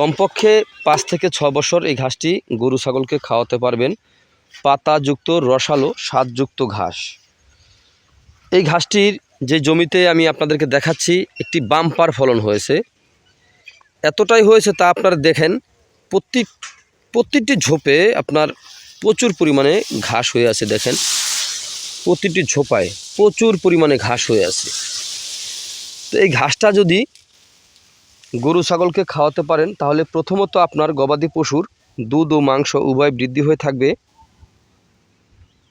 কমপক্ষে পাঁচ থেকে ছ বছর এই ঘাসটি গরু ছাগলকে খাওয়াতে পারবেন। পাতাযুক্ত রসালো, স্বাদযুক্ত ঘাস। এই ঘাসটির যে জমিতে আমি আপনাদেরকে দেখাচ্ছি, একটি বাম্পার ফলন হয়েছে। এতটাই হয়েছে তা আপনারা দেখেন, প্রতি প্রতিটি ঝোপে আপনার প্রচুর পরিমাণে ঘাস হয়ে আছে দেখেন। প্রতিটি ঝোপায় প্রচুর পরিমাণে ঘাস হয়ে আছে। তো এই ঘাসটা যদি গরু ছাগলকে খাওয়াতে পারেন, তাহলে প্রথমত আপনার গবাদি পশুর দুধ ও মাংস উভয় বৃদ্ধি হয়ে থাকবে।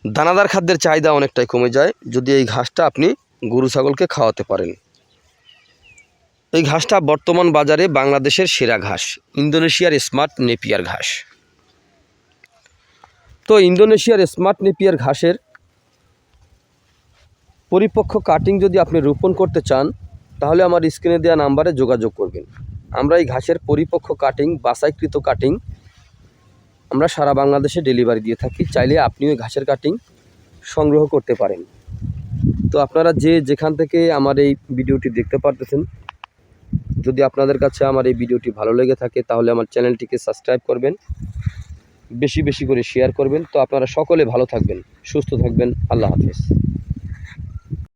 দানাদার খাদ্যের চাহিদা অনেকটাই কমে যায়, যদি এই ঘাসটা আপনি গরু ছাগলকে খাওয়াতে পারেন। এই ঘাসটা বর্তমান বাজারে বাংলাদেশের সেরা ঘাস, ইন্দোনেশিয়ার স্মার্ট নেপিয়ার ঘাস। তো ইন্দোনেশিয়ার স্মার্ট নেপিয়ার ঘাসের পরিপক্ক কাটিং যদি আপনি রোপণ করতে চান তাহলে আমার স্ক্রিনে দেওয়া নাম্বারে যোগাযোগ করবেন। আমরা এই ঘাসের পরিপক্ক কাটিং বাসাইকৃত কাটিং আমরা সারা বাংলাদেশে ডেলিভারি দিয়ে থাকি। চাইলে আপনিও ঘাসের কাটিং সংগ্রহ করতে পারেন। তো আপনারা যে যেখান থেকে আমার এই ভিডিওটি দেখতে পারতেছেন, যদি আপনাদের কাছে আমার এই ভিডিওটি ভালো লেগে থাকে, তাহলে আমার চ্যানেলটিকে সাবস্ক্রাইব করবেন, বেশি বেশি করে শেয়ার করবেন। তো আপনারা সকলে ভালো থাকবেন, সুস্থ থাকবেন। আল্লাহ হাফেজ।